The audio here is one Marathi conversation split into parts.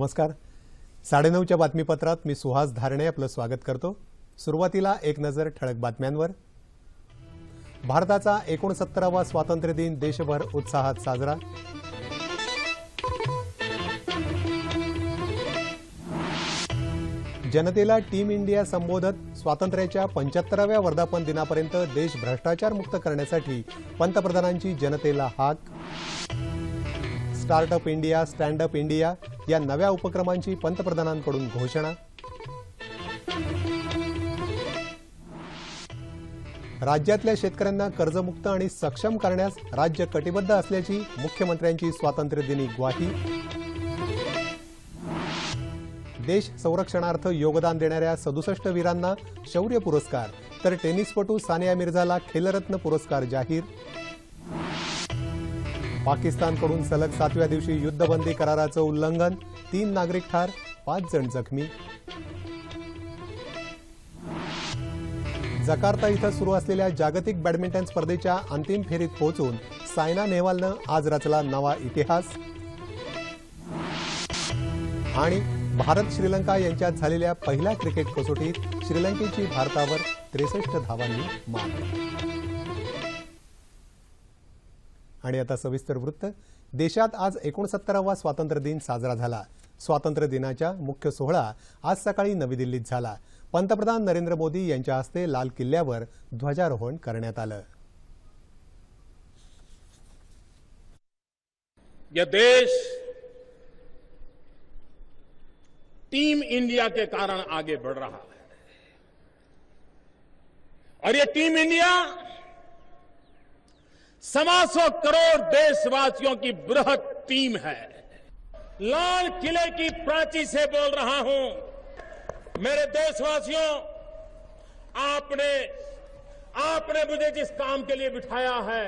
नमस्कार. साडेनऊच्या बातमीपत्रात मी सुहास धारणे आपलं स्वागत करतो. सुरुवातीला एक नजर ठळक बातम्यांवर. भारताचा एकोणसत्तरावा स्वातंत्र्य दिन देशभर उत्साहात साजरा. जनतेला टीम इंडिया संबोधत स्वातंत्र्याच्या पंच्याहत्तराव्या वर्धापन दिनापर्यंत देश भ्रष्टाचार मुक्त करण्यासाठी पंतप्रधानांची जनतेला हाक. Startup India stand up India या नव्या उपक्रमांची पंतप्रधानांकडून घोषणा. राज्यातल्या शेतकऱ्यांना कर्जमुक्त आणि सक्षम करण्यास राज्य कटिबद्ध असल्याची मुख्यमंत्र्यांची स्वातंत्र्यदिनी ग्वाही. देश संरक्षणार्थ योगदान देणाऱ्या सदुसष्ट वीरांना शौर्य पुरस्कार तर टेनिसपटू सानिया मिर्झाला खेलरत्न पुरस्कार जाहीर. पाकिस्तानकडून सलग सातव्या दिवशी युद्धबंदी कराराचं उल्लंघन तीन नागरिक ठार पाच जण जखमी. जकार्ता इथं सुरू असलेल्या जागतिक बॅडमिंटन स्पर्धेच्या अंतिम फेरीत पोहोचून सायना नेहवालनं आज रचला नवा इतिहास. आणि भारत श्रीलंका यांच्यात झालेल्या पहिल्या क्रिकेट कसोटीत श्रीलंकेची भारतावर त्रेसष्ट धावांनी मात. आणि आता सविस्तर वृत्त. देशात आज एकोणसत्तरावा स्वातंत्र्य दिन साजरा झाला. स्वातंत्र्य दिनाच्या मुख्य सोहळा आज सकाळी नवी दिल्लीत झाला. पंतप्रधान नरेंद्र मोदी यांच्या हस्ते लाल किल्ल्यावर ध्वजारोहण करण्यात आलं. यह देश टीम इंडिया के कारण आगे बढ़ रहा है। और ये टीम इंडिया सवा सौ करोड़ देशवासियों की बृहद टीम है। लाल किले की प्राची से बोल रहा हूँ, मेरे देशवासियों, आपने आपने मुझे जिस काम के लिए बिठाया है,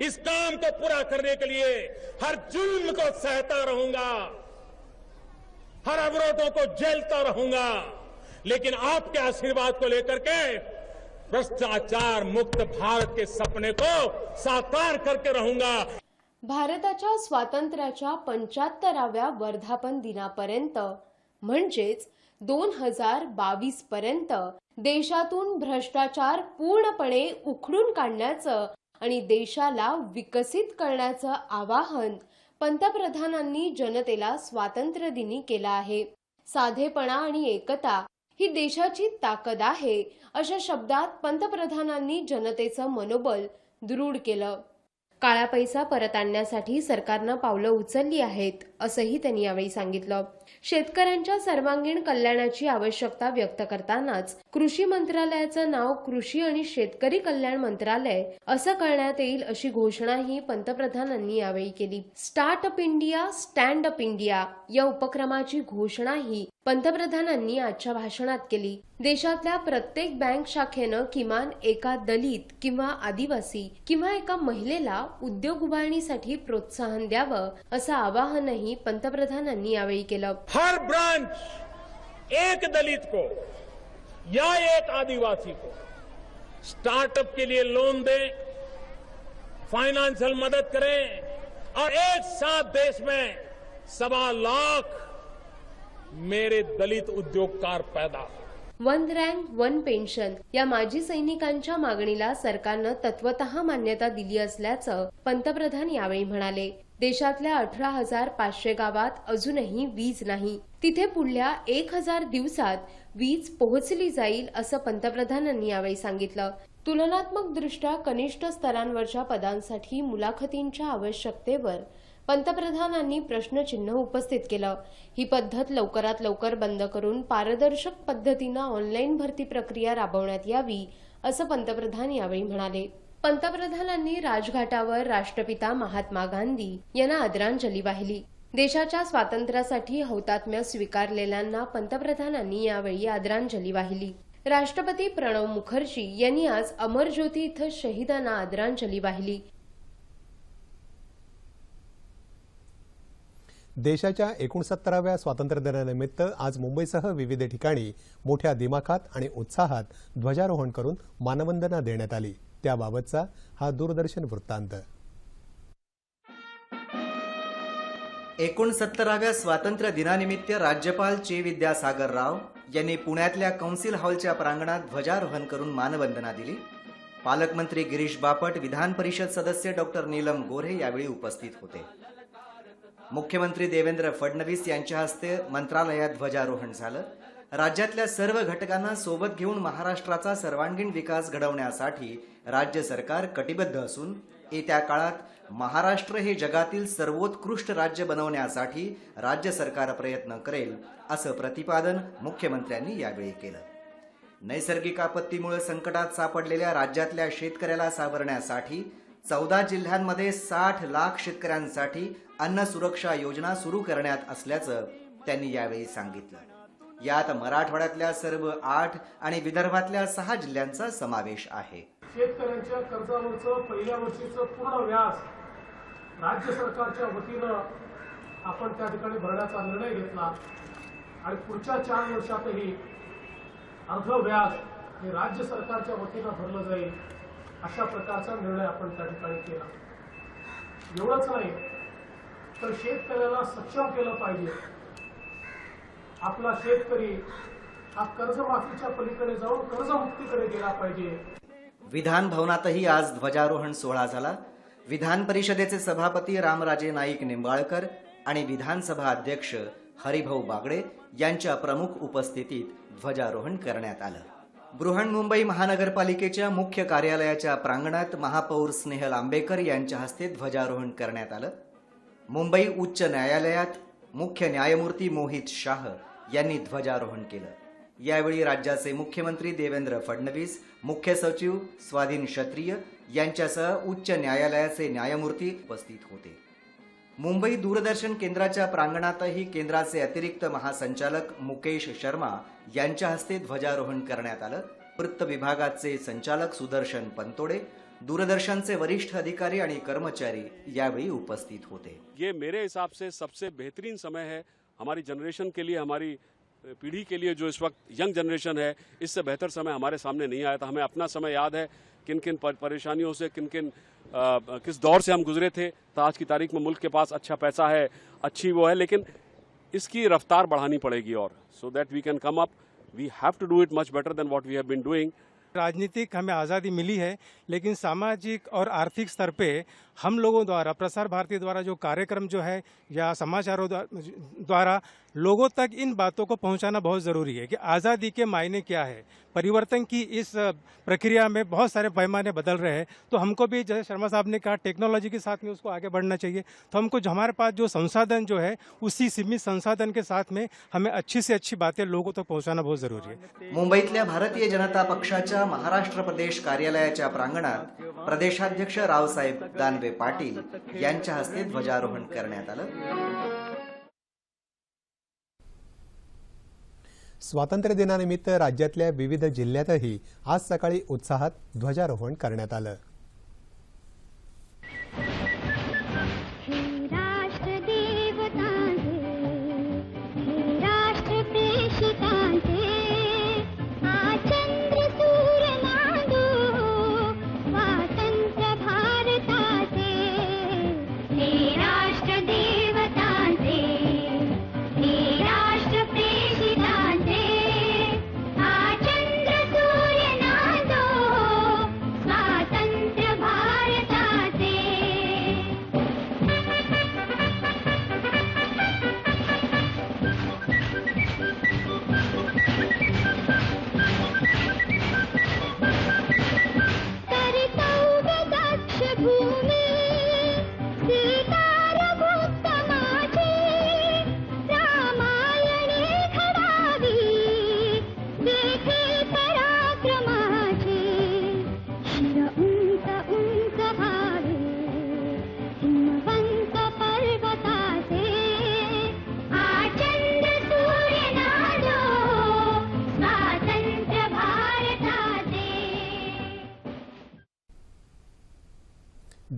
इस काम को पूरा करने के लिए हर जुल्म को सहता रहूँगा, हर अवरोधों को झेलता रहूँगा, लेकिन आपके आशीर्वाद को लेकर के भ्रष्टाचार मुक्त भारत के सपने को साकार करके रहूंगा। भारताच्या स्वातंत्र्याच्या पंच्याहत्तराव्या वर्धापन दिनापर्यंत म्हणजेच दोन हजार बावीस पर्यंत देशातून भ्रष्टाचार पूर्णपणे उखडून काढण्याचं आणि देशाला विकसित करण्याचं आवाहन पंतप्रधानांनी जनतेला स्वातंत्र्य दिनी केलं आहे. साधेपणा आणि एकता ही देशाची ताकद आहे अशा शब्दात पंतप्रधानांनी जनतेचं मनोबल दृढ केलं. काळा पैसा परत आणण्यासाठी सरकारनं पावलं उचलली आहेत असंही त्यांनी यावेळी सांगितलं. शेतकऱ्यांच्या सर्वांगीण कल्याणाची आवश्यकता व्यक्त करतानाच कृषी मंत्रालयाचं नाव कृषी आणि शेतकरी कल्याण मंत्रालय असं करण्यात येईल अशी घोषणाही पंतप्रधानांनी यावेळी केली. Startup India stand up India या उपक्रमाची घोषणाही पंतप्रधानांनी आजच्या भाषणात केली देशातल्या प्रत्येक बँक शाखेनं किमान एका दलित किंवा आदिवासी किंवा एका महिलेला उद्योग उभारणीसाठी प्रोत्साहन द्यावं असं आवाहनही पंतप्रधानांनी यावेळी केलं. हर ब्रांच एक दलित को या एक आदिवासी को स्टार्टअप के लिए लोन दे फाइनेंशियल मदद करें और एक साथ देश में सवा लाख मेरे दलित उद्योगकार पैदा। वन रँक वन पेन्शन या माजी सैनिकांच्या मागणीला सरकारनं तत्वत मान्यता दिली असल्याचं पंतप्रधान यावेळी म्हणाले. देशातल्या अठरा हजार पाचशे गावात अजूनही वीज नाही. तिथे पुढल्या एक हजार दिवसात वीज पोहोचली जाईल असं पंतप्रधानांनी यावेळी सांगितलं. तुलनात्मक दृष्ट्या कनिष्ठ स्तरांवरच्या पदांसाठी मुलाखतींच्या आवश्यकतेवर पंतप्रधानांनी प्रश्नचिन्ह उपस्थित केलं. ही पद्धत लवकरात लवकर बंद करून पारदर्शक पद्धतीनं ऑनलाईन भरती प्रक्रिया राबवण्यात यावी असं पंतप्रधान यावेळी म्हणाले. पंतप्रधानांनी राजघाटावर राष्ट्रपिता महात्मा गांधी यांना आदरांजली वाहिली. देशाच्या स्वातंत्र्यासाठी हौतात्म्य स्वीकारलेल्यांना पंतप्रधानांनी यावेळी आदरांजली वाहिली. राष्ट्रपती प्रणव मुखर्जी यांनी आज अमर ज्योती इथं शहीदांना आदरांजली वाहिली. देशाच्या एकोणसत्तराव्या स्वातंत्र्यदिनानिमित्त आज मुंबईसह विविध ठिकाणी मोठ्या दिमाखात आणि उत्साहात ध्वजारोहण करून मानवंदना देण्यात आली. त्याबाबतचा हा दूरदर्शन वृत्तांत. एकोणसत्तराव्या स्वातंत्र्य दिनानिमित्त राज्यपाल चे विद्यासागर राव यांनी पुण्यातल्या कौन्सिल हॉलच्या प्रांगणात ध्वजारोहण करून मानवंदना दिली. पालकमंत्री गिरीश बापट विधान परिषद सदस्य डॉक्टर नीलम गोऱ्हे यावेळी उपस्थित होते. मुख्यमंत्री देवेंद्र फडणवीस यांच्या हस्ते मंत्रालयात ध्वजारोहण झालं. राज्यातल्या सर्व घटकांना सोबत घेऊन महाराष्ट्राचा सर्वांगीण विकास घडवण्यासाठी राज्य सरकार कटिबद्ध असून येत्या काळात महाराष्ट्र हे जगातील सर्वोत्कृष्ट राज्य बनवण्यासाठी राज्य सरकार प्रयत्न करेल असं प्रतिपादन मुख्यमंत्र्यांनी यावेळी केलं. नैसर्गिक आपत्तीमुळे संकटात सापडलेल्या राज्यातल्या शेतकऱ्याला सावरण्यासाठी चौदा जिल्ह्यांमध्ये साठ लाख शेतकऱ्यांसाठी अन्न सुरक्षा योजना सुरू करण्यात असल्याचं त्यांनी यावेळी सांगितलं. यात मराठवाड्यातल्या सर्व आठ आणि विदर्भातल्या सहा जिल्ह्यांचा समावेश आहे. शेतकऱ्यांच्या कर्जावरचं पहिल्या वर्षीचं पूर्ण व्याज राज्य सरकारच्या वतीनं आपण त्या ठिकाणी भरण्याचा निर्णय घेतला आणि पुढच्या चार वर्षातही अर्ध व्याज हे राज्य सरकारच्या वतीनं भरलं जाईल. अशा प्रकारचा निर्णय आपण त्या ठिकाणी केला. एवढंच नाही तर शेतकऱ्याला सक्षम केलं पाहिजे. आपला शेतकरी हा कर्जमाफीच्या पलीकडे जाऊन कर्जमुक्तीकडे गेला पाहिजे. विधान भवनातही आज ध्वजारोहण सोहळा झाला. विधान परिषदेचे सभापती रामराजे नाईक निंबाळकर आणि विधानसभा अध्यक्ष हरिभाऊ बागडे यांच्या प्रमुख उपस्थितीत ध्वजारोहण करण्यात आलं. बृहन्मुंबई महानगरपालिकेच्या मुख्य कार्यालयाच्या प्रांगणात महापौर स्नेहल आंबेकर यांच्या हस्ते ध्वजारोहण करण्यात आलं. मुंबई उच्च न्यायालयात मुख्य न्यायमूर्ती मोहित शाह यांनी ध्वजारोहण केलं. यावेळी राज्याचे मुख्यमंत्री देवेंद्र फडणवीस मुख्य सचिव स्वाधीन क्षत्रिय यांच्यासह उच्च न्यायालयाचे न्यायमूर्ती उपस्थित होते. मुंबई दूरदर्शन केंद्राच्या प्रांगणातही केंद्राचे अतिरिक्त महासंचालक मुकेश शर्मा हस्ते ध्वजारोहण आलं. वृत्त विभागाचे संचालक सुदर्शन पंतोडे दूरदर्शनचे वरिष्ठ अधिकारी आणि कर्मचारी यावेळी उपस्थित होते. ये मेरे हिसाब से सबसे बेहतरीन समय है हमारी जनरेशन के लिए, हमारी पीढ़ी के लिए जो इस वक्त यंग जनरेशन है, इससे बेहतर समय हमारे सामने नहीं आया था। हमें अपना समय याद है किन किन परेशानियों से किन किन किस दौर से हम गुजरे थे। तो आज की तारीख में मुल्क के पास अच्छा पैसा है, अच्छी वो है, लेकिन इसकी रफ्तार बढ़ानी पड़ेगी और so that we can come up we have to do it much better than what we have been doing राजनीतिक हमें आज़ादी मिली है, लेकिन सामाजिक और आर्थिक स्तर पे हम लोगों द्वारा, प्रसार भारती द्वारा जो कार्यक्रम जो है या समाचारों द्वारा लोगों तक इन बातों को पहुंचाना बहुत ज़रूरी है कि आज़ादी के मायने क्या है, परिवर्तन की इस प्रक्रिया में बहुत सारे पैमाने बदल रहे हैं तो हमको भी जैसे शर्मा साहब ने कहा टेक्नोलॉजी के साथ में उसको आगे बढ़ना चाहिए तो हमको हमारे पास जो संसाधन जो है, उसी सीमित संसाधन के साथ में हमें अच्छी से अच्छी बातें लोगों तक पहुंचाना बहुत ज़रूरी है। मुंबईतल्या भारतीय जनता पक्षाच्या महाराष्ट्र प्रदेश कार्यालयाच्या प्रांगणात प्रदेशाध्यक्ष रावसाहेब दानवे पाटील यांच्या हस्ते ध्वजारोहण करण्यात आलं. स्वातंत्र्य दिनानिमित्त राज्यातल्या विविध जिल्ह्यातही आज सकाळी उत्साहात ध्वजारोहण करण्यात आलं.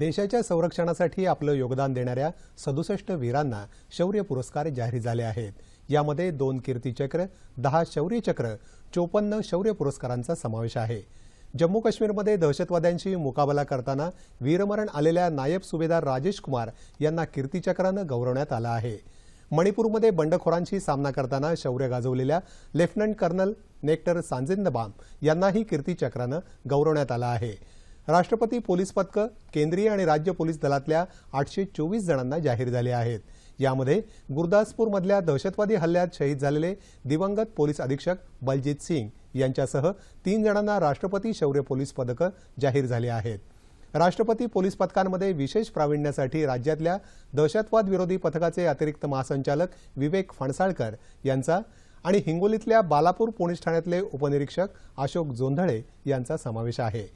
देशाच्या संरक्षणासाठी आपलं योगदान देणाऱ्या सदुसष्ट वीरांना शौर्य पुरस्कार जाहीर झाले आहेत. यामध्ये दोन कीर्तीचक्र दहा शौर्यचक्र चोपन्न शौर्य पुरस्कारांचा समावेश आहे. जम्मू काश्मीरमध्ये दहशतवाद्यांशी मुकाबला करताना वीरमरण आलेल्या नायब सुभेदार राजेश कुमार यांना कीर्तीचक्रानं गौरवण्यात आलं आहे. मणिपूरमध्ये बंडखोरांशी सामना करताना शौर्य गाजवलेल्या लेफ्टनंट कर्नल नेक्टर सांजिंदबाम यांनाही कीर्तीचक्रानं गौरवण्यात आलं आहे. राष्ट्रपती पोलीस पदकं केंद्रीय आणि राज्य पोलीस दलातल्या आठशे चोवीस जणांना जाहीर झाले आहेत. यामध्ये गुरदासपूरमधल्या दहशतवादी हल्ल्यात शहीद झालेले दिवंगत पोलीस अधीक्षक बलजीत सिंग यांच्यासह तीन जणांना राष्ट्रपती शौर्य पोलीस पदकं जाहीर झाली आहेत. राष्ट्रपती पोलीस पथकांमध्ये विशेष प्रावीण्यासाठी राज्यातल्या दहशतवाद विरोधी पथकाचे अतिरिक्त महासंचालक विवेक फणसाळकर यांचा आणि हिंगोलीतल्या बालापूर पोलीस ठाण्यातले उपनिरीक्षक अशोक जोंधळे यांचा समावेश आहे.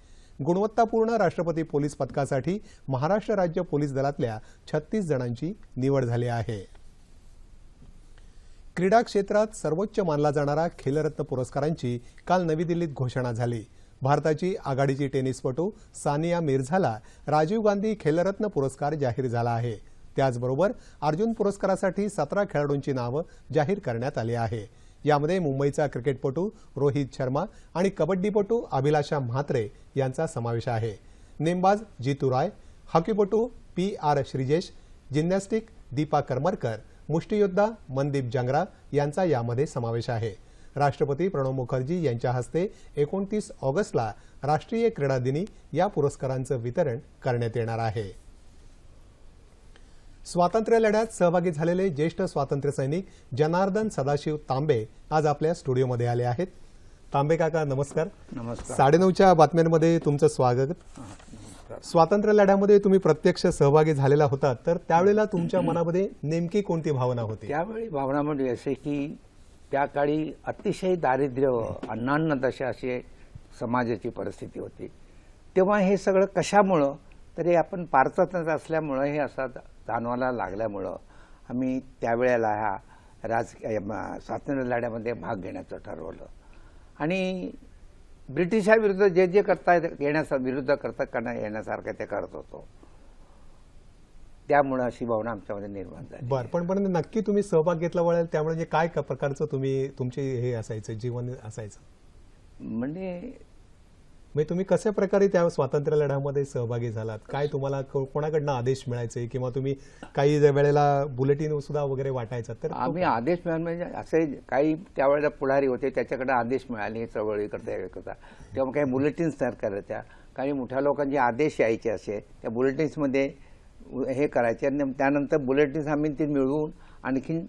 गुणवत्तापूर्ण राष्ट्रपती पोलीस पथकासाठी महाराष्ट्र राज्य पोलीस दलातल्या छत्तीस जणांची निवड झाली आहे. क्रीडा क्षेत्रात सर्वोच्च मानला जाणारा खेलरत्न पुरस्कारांची काल नवी दिल्लीत घोषणा झाली. भारताची आघाडीची टेनिसपटू सानिया मिर्झाला राजीव गांधी खेलरत्न पुरस्कार जाहीर झाला आहे. त्याचबरोबर अर्जुन पुरस्कारासाठी सतरा खेळाडूंची नावं जाहीर करण्यात आली आहे. यामध्ये मुंबईचा क्रिकेटपटू रोहित शर्मा आणि कबड्डीपटू अभिलाषा म्हात्रे यांचा समावेश आहे. नेमबाज Jitu Rai हॉकीपटू P R Sreejesh gymnastic Dipa Karmakar मुष्टियोद्धा Mandeep Jangra यांचा यामध्ये समावेश आहे. राष्ट्रपती प्रणव मुखर्जी यांच्या हस्ते एकोणतीस ऑगस्टला राष्ट्रीय क्रीडा दिनी या पुरस्कारांचं वितरण करण्यात येणार आहे. स्वातंत्र्य लढ्यात सहभागी झालेले ज्येष्ठ स्वातंत्र्य सैनिक जनार्दन सदाशिव तांबे आज आपल्या स्टुडिओमध्ये आले आहेत. तांबे काका नमस्कार. नमस्कार. साडेनऊच्या बातम्यांमध्ये तुमचं स्वागत. स्वातंत्र्य लढ्यामध्ये तुम्ही प्रत्यक्ष सहभागी झालेला होता तर त्यावेळेला तुमच्या मनामध्ये नेमकी कोणती भावना होती? त्यावेळी भावना म्हणजे असे की त्या काळी अतिशय दारिद्र्य अन्नान्न दशा अशी समाजाची परिस्थिती होती. तेव्हा हे सगळं कशामुळं तरी आपण पारतंत्र्यात असल्यामुळं हे असं जाणवायला लागल्यामुळं आम्ही त्यावेळेला ह्या राजकीय स्वातंत्र्य लढ्यामध्ये भाग घेण्याचं ठरवलं. आणि ब्रिटिशाविरुद्ध जे जे करता येण्याचा विरुद्ध करता करण्या येण्यासारखं ते करत होतो. त्यामुळं अशी भावना आमच्यामध्ये निर्माण झाली. बर पण पण नक्की तुम्ही सहभाग घेतला वळेल त्यामुळे म्हणजे काय क- प्रकारचं तुम्ही तुमचे हे असायचं जीवन असायचं? म्हणजे म्हणजे तुम्ही कशा प्रकारे त्या स्वातंत्र्य लढ्यामध्ये सहभागी झालात? काय तुम्हाला को- कोणाकडनं आदेश मिळायचे? किंवा तुम्ही काही ज्या वेळेला बुलेटिन सुद्धा वगैरे वाटायचा तर आम्ही आदेश मिळाले म्हणजे असे काही त्यावेळेला पुढारी होते त्याच्याकडे आदेश मिळाले चळवळी करता करता. तेव्हा काही बुलेटिन्स तयार करायच्या काही मोठ्या लोकांचे आदेश यायचे असे त्या बुलेटिन्समध्ये हे करायचे. आणि त्यानंतर बुलेटिन्स आम्ही ते मिळवून आणखीन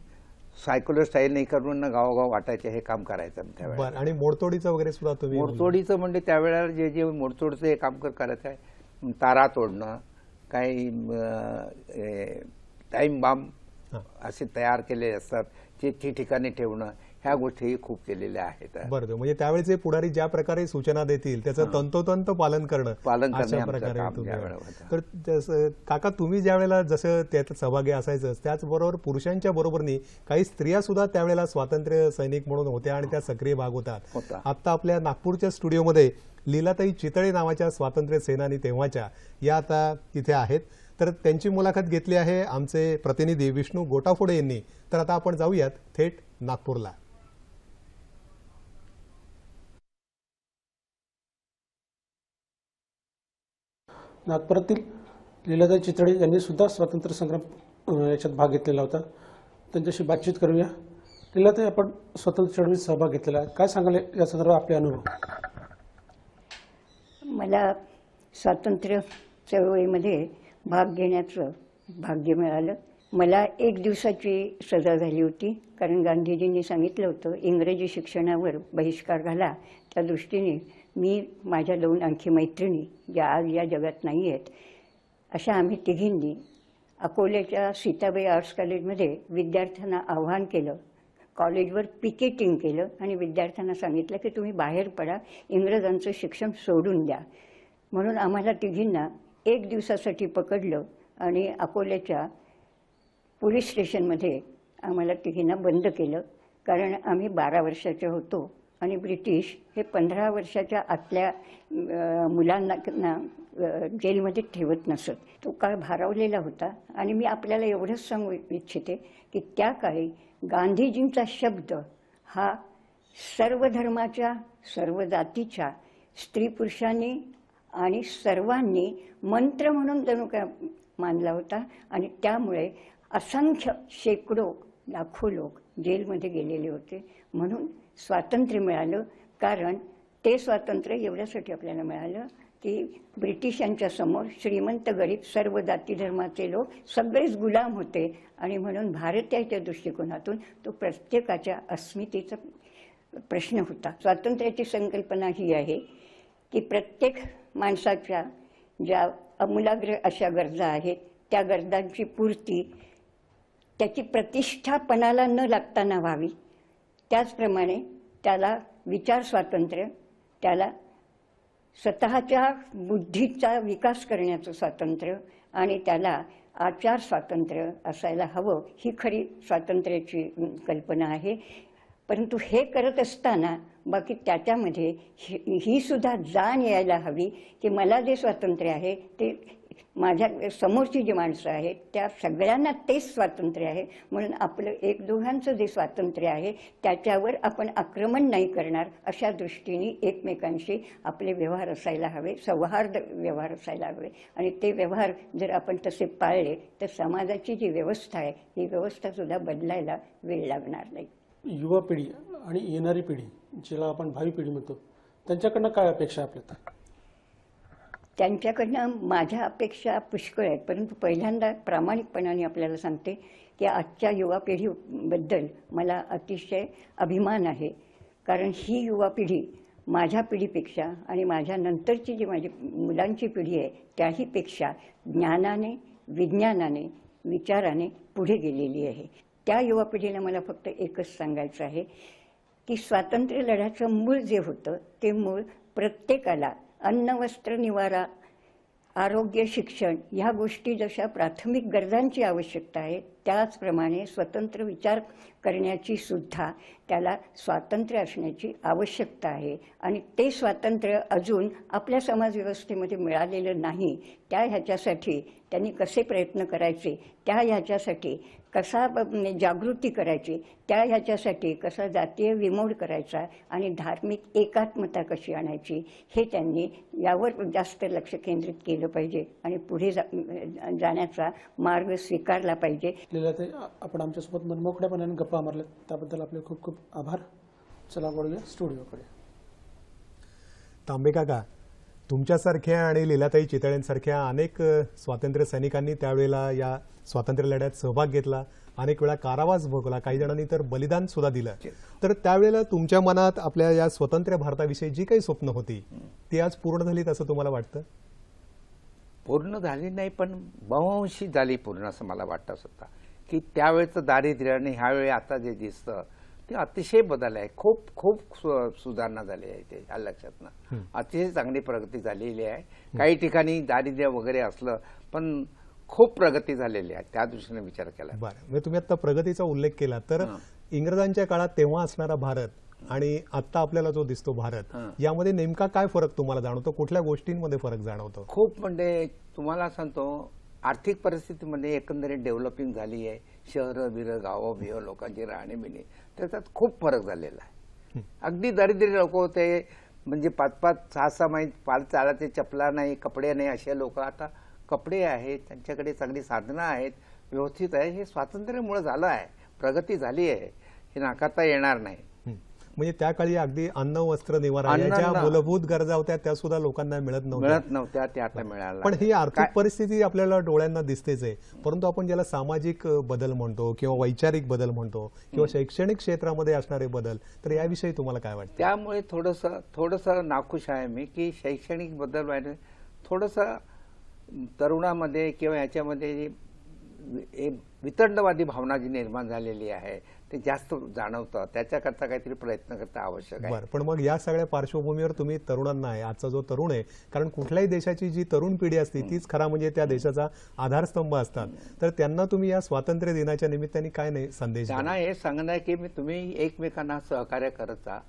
सायक्युलर स्टाईल नाही करून गावोगाव वाटायचे हे काम करायचं त्यावेळेला बर आणि मोडतोडीचं वगैरे सुद्धा तुम्ही मोडतोडीचं म्हणजे त्यावेळेला जे जे मोडतोडचं हे काम कर- करायचं आहे तारा तोडणं काही टाईम बाम. असे तयार केलेले असतात ते ठिकठिकाणी ठेवणं ह्या गोष्टी खूप केलेल्या आहेत. बरं म्हणजे त्यावेळेचे पुढारी ज्या प्रकारे सूचना देतील त्याचं तंतोतंत पालन करणं पालन प्रकारे. तर काका तुम्ही ज्या वेळेला जसं त्यात सहभागी असायचं त्याचबरोबर पुरुषांच्या बरोबरनी काही स्त्रिया सुद्धा त्यावेळेला स्वातंत्र्य सैनिक म्हणून होत्या आणि त्या सक्रिय भाग होतात होता. आता आपल्या नागपूरच्या स्टुडिओमध्ये लीलाताई चितळे नावाच्या स्वातंत्र्य सेनानी तेव्हाच्या या आता इथे आहेत. तर त्यांची मुलाखत घेतली आहे आमचे प्रतिनिधी विष्णू गोटाफोडे यांनी. तर आता आपण जाऊयात थेट नागपूरला. नागपुरातील लीलाताई चितळे यांनी सुद्धा स्वातंत्र्य संग्राम याच्यात भाग घेतलेला होता. त्यांच्याशी बातचीत करूया. लीलाताई आपण स्वतंत्र चळवळीत सहभाग घेतलेला आहे. काय सांगाल या संदर्भात आपले अनुभव? मला स्वातंत्र्य चळवळीमध्ये भाग घेण्याचं भाग्य मिळालं. मला एक दिवसाची सजा झाली होती कारण गांधीजींनी सांगितलं होतं इंग्रजी शिक्षणावर बहिष्कार घाला त्या दृष्टीने. मी माझ्या दोन आणखी मैत्रिणी ज्या आज या जगात नाही आहेत अशा आम्ही तिघींनी अकोल्याच्या सीताबाई आर्ट्स कॉलेजमध्ये विद्यार्थ्यांना आव्हान केलं कॉलेजवर पिकेटिंग केलं आणि विद्यार्थ्यांना सांगितलं की तुम्ही बाहेर पडा इंग्रजांचं शिक्षण सोडून द्या. म्हणून आम्हाला तिघींना एक दिवसासाठी पकडलं आणि अकोल्याच्या पोलीस स्टेशनमध्ये आम्हाला तिघींना बंद केलं कारण आम्ही बारा वर्षाचे होतो. आणि ब्रिटिश हे पंधरा वर्षाच्या आतल्या मुलांना जेलमध्ये ठेवत नसत. तो काळ भारावलेला होता आणि मी आपल्याला एवढंच सांगू इच्छिते की त्या काळी गांधीजींचा शब्द हा सर्व धर्माच्या सर्व जातीच्या स्त्री पुरुषांनी आणि सर्वांनी मंत्र म्हणून जणू काय मानला होता आणि त्यामुळे असंख्य शेकडो लाखो लोक जेलमध्ये गेलेले होते. म्हणून स्वातंत्र्य मिळालं. कारण ते स्वातंत्र्य एवढ्यासाठी आपल्याला मिळालं की ब्रिटिशांच्या समोर श्रीमंत गरीब सर्व जाती धर्माचे लोक सगळेच गुलाम होते. आणि म्हणून भारतीयाच्या दृष्टिकोनातून तो प्रत्येकाच्या अस्मितेचा प्रश्न होता. स्वातंत्र्याची संकल्पना ही आहे की प्रत्येक माणसाच्या ज्या अमूलाग्र अशा गरजा आहेत त्या गरजांची पूर्ती त्याची प्रतिष्ठापणाला न लागताना व्हावी. त्याचप्रमाणे त्याला विचार स्वातंत्र्य त्याला स्वतःच्या बुद्धीचा विकास करण्याचं स्वातंत्र्य आणि त्याला आचार स्वातंत्र्य असायला हवं ही खरी स्वातंत्र्याची कल्पना आहे. परंतु हे करत असताना बाकी त्याच्यामध्ये ही ही सुद्धा जाण यायला हवी की मला जे स्वातंत्र्य आहे ते माझ्या समोरची जी माणसं आहेत त्या सगळ्यांना तेच स्वातंत्र्य आहे. म्हणून आपलं एक दोघांचं जे स्वातंत्र्य आहे त्याच्यावर आपण आक्रमण नाही करणार अशा दृष्टीने एकमेकांशी आपले व्यवहार असायला हवे सौहार्द व्यवहार असायला हवे. आणि ते व्यवहार जर आपण तसे पाळले तर समाजाची जी व्यवस्था आहे ही व्यवस्था सुद्धा बदलायला वेळ लागणार नाही. युवा पिढी आणि येणारी पिढी जिला आपण भावी पिढी म्हणतो त्यांच्याकडनं काय अपेक्षा आपल्या त्यांच्याकडनं माझ्या अपेक्षा पुष्कळ आहेत. परंतु पहिल्यांदा प्रामाणिकपणाने आपल्याला सांगते की आजच्या युवा पिढीबद्दल मला अतिशय अभिमान आहे. कारण ही युवा पिढी माझ्या पिढीपेक्षा आणि माझ्या नंतरची जी माझी मुलांची पिढी आहे त्याहीपेक्षा ज्ञानाने विज्ञानाने विचाराने पुढे गेलेली आहे. त्या युवा पिढीला मला फक्त एकच सांगायचं आहे की स्वातंत्र्य लढ्याचं मूळ जे होतं ते मूळ प्रत्येकाला अन्न वस्त्र निवारा आरोग्य शिक्षण ह्या गोष्टी जशा प्राथमिक गरजांची आवश्यकता आहे त्याचप्रमाणे स्वतंत्र विचार करण्याची सुद्धा त्याला स्वातंत्र्य असण्याची आवश्यकता आहे. आणि ते स्वातंत्र्य अजून आपल्या समाजव्यवस्थेमध्ये मिळालेलं नाही. त्या ह्याच्यासाठी त्यांनी कसे प्रयत्न करायचे? त्या ह्याच्यासाठी कसा म्हणजे जागृती करायची? त्या ह्याच्यासाठी कसा जातीय विमोड करायचा? आणि धार्मिक एकात्मता कशी आणायची? हे त्यांनी यावर जास्त लक्ष केंद्रित केलं पाहिजे. आणि पुढे जा जाण्याचा मार्ग स्वीकारला पाहिजे. लिहिलं ते. आपण आमच्यासोबत मनमोकळ्यापणाने गप्पा मारल्या त्याबद्दल आपले खूप खूप आभार. चला वळूया स्टुडिओकडे. तांबे काका तुमच्यासारख्या आणि लीलाताई चितळ्यांसारख्या अनेक स्वातंत्र्य सैनिकांनी त्यावेळेला या स्वातंत्र्य लढ्यात सहभाग घेतला अनेक वेळा कारावास भोगला काही जणांनी तर बलिदान सुद्धा दिलं. तर त्यावेळेला तुमच्या मनात आपल्या या स्वतंत्र भारताविषयी जी काही स्वप्न होती ती आज पूर्ण झालीत असं तुम्हाला वाटतं? पूर्ण झाली नाही पण बहुंशी झाली पूर्ण असं मला वाटतं सुद्धा की त्यावेळेचं दारिद्र्य आणि ह्यावेळी आता जे दिसतं ते अतिशय बदल आहे. खूप खूप सुधारणा झाली आहे ते या लक्षात ना अतिशय चांगली प्रगती झालेली आहे. काही ठिकाणी दारिद्र्य वगैरे असलं पण खूप प्रगती झालेली आहे. त्या दृष्टीने विचार केला बरं. म्हणजे तुम्ही आता प्रगतीचा उल्लेख केला तर इंग्रजांच्या काळात तेव्हा असणारा भारत आणि आता आपल्याला जो दिसतो भारत यामध्ये नेमका काय फरक तुम्हाला जाणवतो? कुठल्या गोष्टींमध्ये फरक जाणवतो? खूप म्हणजे तुम्हाला सांगतो आर्थिक परिस्थितीमध्ये एकंदरीत डेव्हलपिंग झाली आहे. शहरं बिरं गावं बिवं लोकांची राहणे बिणे त्याच्यात खूप फरक झालेला आहे. अगदी दरिद्री लोक होते म्हणजे पाच पाच सहा सहा महिने पाच चालाचे चपला नाही कपडे नाही असे लोक. आता कपडे आहेत त्यांच्याकडे चांगली साधनं आहेत व्यवस्थित आहे. हे स्वातंत्र्यामुळे झालं आहे. प्रगती झाली आहे. हे नाकारता येणार नाही. म्हणजे त्या काळी अगदी अन्न वस्त्र निवारा या अन्न- ज्या. मूलभूत गरजा होत्या त्या सुद्धा लोकांना मिळत नव्हत्या. मिळत नव्हत्या ते आता मिळाल्या. पण ही आर्थिक परिस्थिती आपल्याला डोळ्यांना दिसतेच आहे. परंतु आपण ज्याला सामाजिक बदल म्हणतो किंवा वैचारिक बदल म्हणतो किंवा शैक्षणिक क्षेत्रामध्ये असणारे बदल तर याविषयी तुम्हाला काय वाटतं? त्यामुळे थोडंसं थोडंसं नाखुश आहे मी की शैक्षणिकबद्दल व्हायला थोडंसं तरुणामध्ये किंवा याच्यामध्ये वितंडवादी भावना जी निर्माण झालेली आहे ते जास्त जाणवतं. त्याच्याकरता काहीतरी प्रयत्न करता आवश्यक आहे. बरं पण मग या सगळ्या पार्श्वभूमीवर तुम्ही तरुणांना आहे आजचा जो तरुण आहे कारण कुठल्याही देशाची जी तरुण पिढी असते तीच खरा म्हणजे त्या देशाचा आधारस्तंभ असतात. तर त्यांना तुम्ही या स्वातंत्र्य दिनाच्या निमित्ताने काय नाही संदेश? त्यांना हे सांगणं आहे की मी तुम्ही एकमेकांना सहकार्य करत जा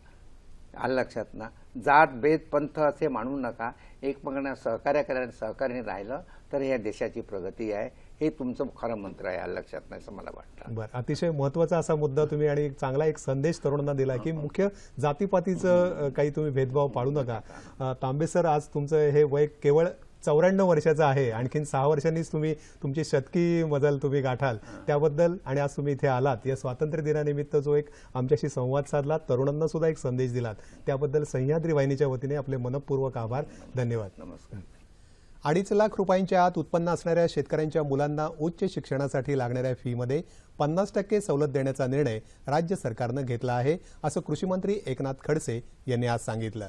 आलं लक्षात ना. जात भेद पंथ असे मानू नका. एकमेकांना सहकार्य करा आणि सहकार्याने राहिलं तर या देशाची प्रगती आहे हे तुमचं खरं मंत्र आहे लक्षात नाही असं मला वाटतं. बरं अतिशय महत्त्वाचा असा मुद्दा तुम्ही आणि एक चांगला एक संदेश तरुणांना दिला की मुख्य जातीपातीचं काही तुम्ही भेदभाव पाडू नका. तांबे सर आज तुमचं हे वय केवळ चौऱ्याण्णव वर्षाचं आहे आणखीन सहा वर्षांनीच तुम्ही तुमची शतकी मजल तुम्ही गाठाल. त्याबद्दल आणि आज तुम्ही इथे आलात. या स्वातंत्र्य दिनानिमित्त जो एक आमच्याशी संवाद साधलात तरुणांना सुद्धा एक संदेश दिलात. त्याबद्दल सह्याद्री वाहिनीच्या वतीने आपले मनपूर्वक आभार. धन्यवाद. नमस्कार. अडीच लाख रुपयांच्या आत उत्पन्न असणाऱ्या शेतकऱ्यांच्या मुलांना उच्च शिक्षणासाठी लागणाऱ्या फीमध्ये पन्नास टक्के सवलत देण्याचा निर्णय राज्य सरकारनं घेतला आहे असं कृषीमंत्री एकनाथ खडसे यांनी आज सांगितलं.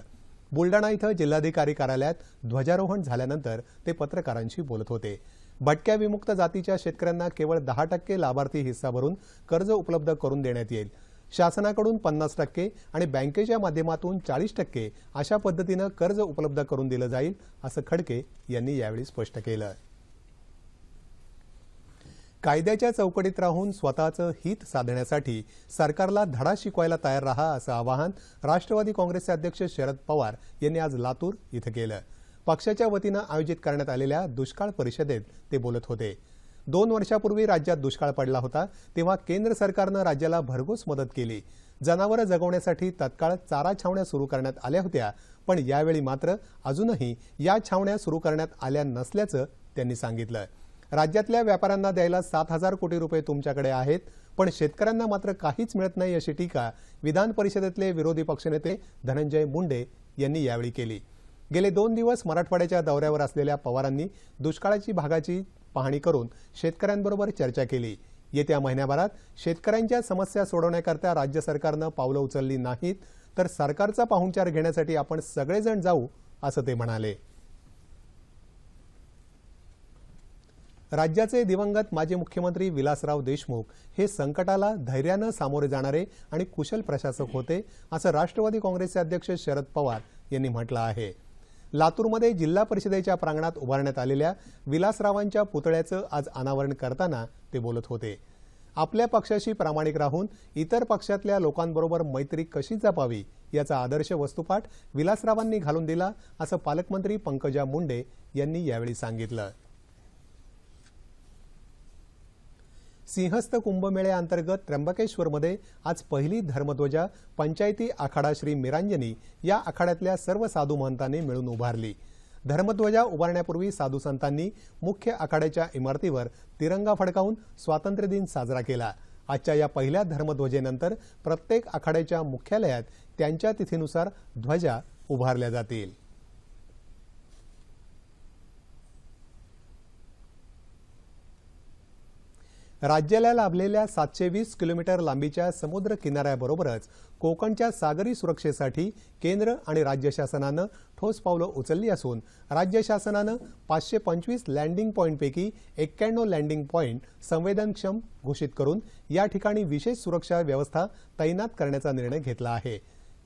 बुलडाणा इथं जिल्हाधिकारी कार्यालयात ध्वजारोहण झाल्यानंतर ते पत्रकारांशी बोलत होते. भटक्या विमुक्त जातीच्या शेतकऱ्यांना केवळ दहा टक्के लाभार्थी हिस्सा भरून कर्ज उपलब्ध करून देण्यात येईल. शासनाकडून पन्नास टक्के आणि बँकेच्या माध्यमातून चाळीस टक्के अशा पद्धतीनं कर्ज उपलब्ध करून दिलं जाईल असं खडके यांनी यावेळी स्पष्ट केलं. कायद्याच्या चौकटीत राहून स्वतःचं हित साधण्यासाठी सरकारला धडा शिकवायला तयार रहा असं आवाहन राष्ट्रवादी काँग्रेसचे अध्यक्ष शरद पवार यांनी आज लातूर इथं केलं. पक्षाच्या वतीनं आयोजित करण्यात आलेल्या दुष्काळ परिषदेत ते बोलत होते. दोन वर्षापूर्वी राज्यात दुष्काळ पडला होता तेव्हा केंद्र सरकारनं राज्याला भरघोस मदत केली. जनावरं जगवण्यासाठी तत्काळ चारा छावण्या सुरू करण्यात आल्या होत्या पण यावेळी मात्र अजूनही या छावण्या सुरू करण्यात आल्या नसल्याचं त्यांनी सांगितलं. राज्यातल्या व्यापाऱ्यांना द्यायला सात हजार कोटी रुपये तुमच्याकडे आहेत पण शेतकऱ्यांना मात्र काहीच मिळत नाही अशी टीका विधान परिषदेतले विरोधी पक्षनेते धनंजय मुंडे यांनी यावेळी केली. गेले दोन दिवस मराठवाड्याच्या दौऱ्यावर असलेल्या पवारांनी दुष्काळाची भागाची पाहणी करून शेतकऱ्यांबरोबर चर्चा केली. येत्या महिन्याभरात शेतकऱ्यांच्या समस्या सोडवण्याकरता राज्य सरकारनं पावलं उचलली नाहीत तर सरकारचा पाहुणचार घेण्यासाठी आपण सगळेजण जाऊ असं ते म्हणाले. राज्याचे दिवंगत माजी मुख्यमंत्री विलासराव देशमुख हे संकटाला धैर्यानं सामोरे जाणारे आणि कुशल प्रशासक होते असं राष्ट्रवादी काँग्रेसचे अध्यक्ष शरद पवार यांनी म्हटलं आहे. लातूरमध्ये जिल्हा परिषदेच्या प्रांगणात उभारण्यात आलेल्या विलासरावांच्या पुतळ्याचं आज अनावरण करताना ते बोलत होते. आपल्या पक्षाशी प्रामाणिक राहून इतर पक्षातल्या लोकांबरोबर मैत्री कशी जपावी याचा आदर्श वस्तुपाठ विलासरावांनी घालून दिला असं पालकमंत्री पंकजा मुंडे यांनी यावेळी सांगितलं. सिंहस्थ कुंभमेळ्याअंतर्गत त्र्यंबकेश्वरमध्ये आज पहिली धर्मध्वजा पंचायती आखाडा श्री मिरांजनी या आखाड्यातल्या सर्व साधू महंतांनी मिळून उभारली. धर्मध्वजा उभारण्यापूर्वी साधू संतांनी मुख्य आखाड्याच्या इमारतीवर तिरंगा फडकावून स्वातंत्र्य दिन साजरा केला. आजच्या या पहिल्या धर्मध्वजेनंतर प्रत्येक आखाड्याच्या मुख्यालयात त्यांच्या तिथीनुसार ध्वजा उभारल्या जातील. राज्याला लाभलेल्या सातशे वीस किलोमीटर लांबीच्या समुद्र किनाऱ्याबरोबरच कोकणच्या सागरी सुरक्षेसाठी केंद्र आणि राज्य शासनानं ठोस पावलं उचलली असून राज्य शासनानं पाचशे पंचवीस लँडिंग पॉईंटपैकी एक्क्याण्णव लँडिंग पॉईंट संवेदनक्षम घोषित करून या ठिकाणी विशेष सुरक्षा व्यवस्था तैनात करण्याचा निर्णय घेतला आहे.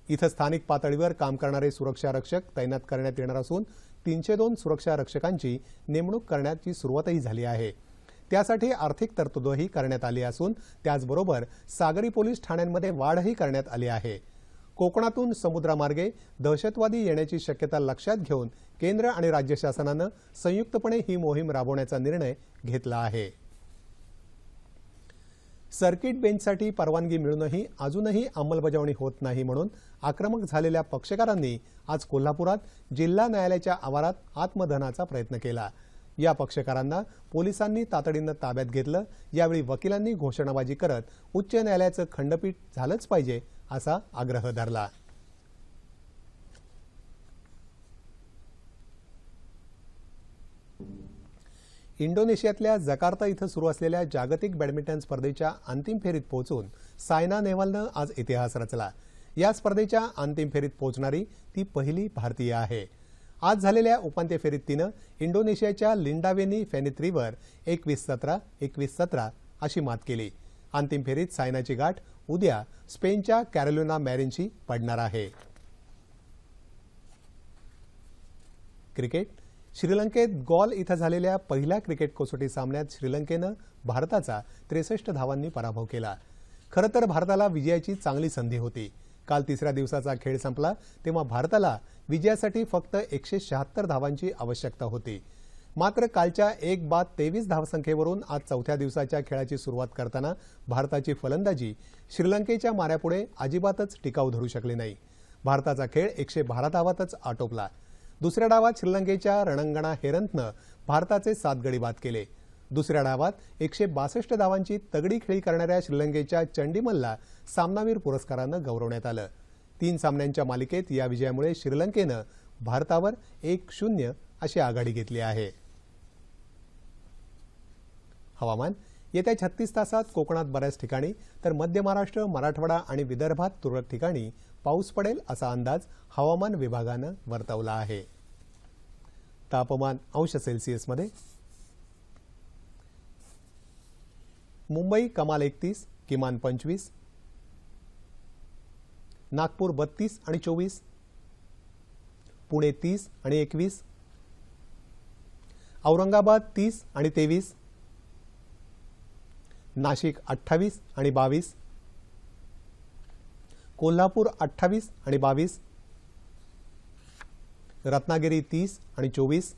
इथं स्थानिक पातळीवर काम करणारे सुरक्षा रक्षक तैनात करण्यात येणार असून तीनशे दोन सुरक्षा रक्षकांची नेमणूक करण्याची सुरुवातही झाली आहे. त्यासाठी आर्थिक तरतूदही करण्यात आली असून त्याचबरोबर सागरी पोलीस ठाण्यांमध्ये वाढही करण्यात आली आहे. कोकणातून समुद्रामार्गे दहशतवादी येण्याची शक्यता लक्षात घेऊन केंद्र आणि राज्य शासनानं संयुक्तपणे ही मोहीम राबवण्याचा निर्णय घेतला आहे. सर्किट बेंचसाठी परवानगी मिळूनही अजूनही अंमलबजावणी होत नाही म्हणून आक्रमक झालेल्या पक्षकारांनी आज कोल्हापुरात जिल्हा न्यायालयाच्या आवारात आत्मदहनाचा प्रयत्न केला. या पक्षकारांना पोलिसांनी तातडीनं ताब्यात घेतलं. यावेळी वकिलांनी घोषणाबाजी करत उच्च न्यायालयाचं खंडपीठ झालंच पाहिजे असा आग्रह धरला. इंडोनेशियातल्या जकार्ता इथं सुरू असलेल्या जागतिक बॅडमिंटन स्पर्धेच्या अंतिम फेरीत पोहोचून सायना नेहवालनं आज इतिहास रचला. या स्पर्धेच्या अंतिम फेरीत पोहोचणारी ती पहिली भारतीय आहे. आज झालेल्या उपांत्य फेरीत तिनं इंडोनेशियाच्या लिंडावेनी फॅनित्रीवर एकवीस सतरा एकवीस सतरा अशी मात केली. अंतिम फेरीत सायनाची गाठ उद्या स्पेनच्या कॅरोलिना मॅरिनशी पडणार आहे. क्रिकेट. श्रीलंकेत गॉल इथं झालेल्या पहिल्या क्रिकेट कसोटी सामन्यात श्रीलंकेनं भारताचा त्रेसष्ट धावांनी पराभव केला. खरं तर भारताला विजयाची चांगली संधी होती. काल तिसऱ्या दिवसाचा खेळ संपला तेव्हा भारताला विजयासाठी फक्त एकशे शहात्तर धावांची आवश्यकता होती. मात्र कालच्या एक बाद तेवीस धावसंख्येवरून आज चौथ्या दिवसाच्या खेळाची सुरुवात करताना भारताची फलंदाजी श्रीलंकेच्या माऱ्यापुढे अजिबातच टिकाऊ धरू शकली नाही. भारताचा खेळ एकशे बारा धावातच आटोपला. दुसऱ्या डावात श्रीलंकेच्या रणंगणा हेरंतनं भारताचे सात गडी बाद केले. दुसऱ्या डावात एकशे बासष्ट धावांची तगडी खेळी करणाऱ्या श्रीलंकेच्या चंडीमलला सामनावीर पुरस्कारानं गौरवण्यात आलं. तीन सामन्यांच्या मालिकेत या विजयामुळे श्रीलंकेनं भारतावर एक शून्य अशी आघाडी घेतली आहे. हवामान येत्या छत्तीस तासात कोकणात बऱ्याच ठिकाणी तर मध्य महाराष्ट्र मराठवाडा आणि विदर्भात तुरळक ठिकाणी पाऊस पडेल असा अंदाज हवामान विभागानं वर्तवला आहे. तापमान अंश सेल्सिअसमध्ये मुंबई कमाल एकतीस किमान पंचवीस. नागपूर बत्तीस आणि चोवीस. पुणे तीस आणि एकवीस. औरंगाबाद तीस आणि तेवीस. नाशिक अठ्ठावीस आणि बावीस. कोल्हापूर अठ्ठावीस आणि बावीस. रत्नागिरी तीस आणि चोवीस.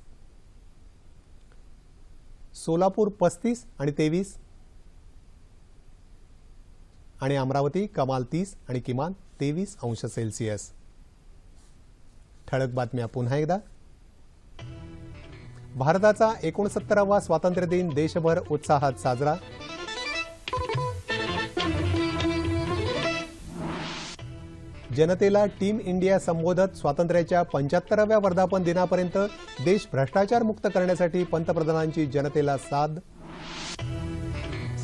सोलापूर पस्तीस आणि तेवीस. आणि अमरावती कमाल तीस आणि किमान तेवीस अंश सेल्सिअस. ठळक बातम्या पुन्हा एकदा. भारताचा एकोणसत्तरावा स्वातंत्र्य दिन देशभर उत्साहात साजरा. जनतेला टीम इंडिया संबोधत स्वातंत्र्याच्या पंच्याहत्तराव्या वर्धापन दिनापर्यंत देश भ्रष्टाचार मुक्त करण्यासाठी पंतप्रधानांची जनतेला साद.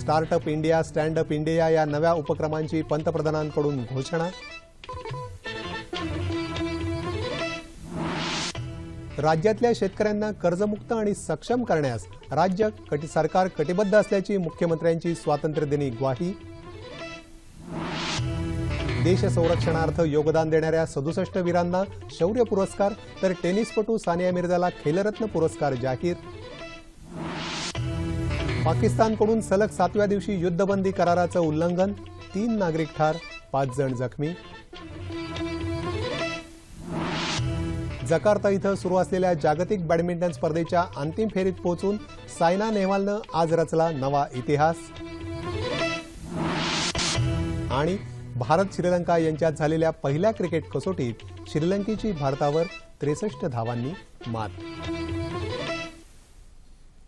Startup India stand up India या नव्या उपक्रमांची पंतप्रधानांकडून घोषणा. राज्यातल्या शेतकऱ्यांना कर्जमुक्त आणि सक्षम करण्यास राज्य कटी सरकार कटिबद्ध असल्याची मुख्यमंत्र्यांची स्वातंत्र्यदिनी ग्वाही. देश संरक्षणार्थ योगदान देणाऱ्या सदुसष्ट वीरांना शौर्य पुरस्कार तर टेनिसपटू सानिया मिर्झाला खेलरत्न पुरस्कार जाहीर. पाकिस्तानकडून सलग सातव्या दिवशी युद्धबंदी कराराचं उल्लंघन तीन नागरिक ठार पाच जण जखमी. जकार्ता इथं सुरू असलेल्या जागतिक बॅडमिंटन स्पर्धेच्या अंतिम फेरीत पोहोचून सायना नेहवालनं आज रचला नवा इतिहास. आणि भारत श्रीलंका यांच्यात झालेल्या पहिल्या क्रिकेट कसोटीत श्रीलंकेची भारतावर त्रेसष्ट धावांनी मात.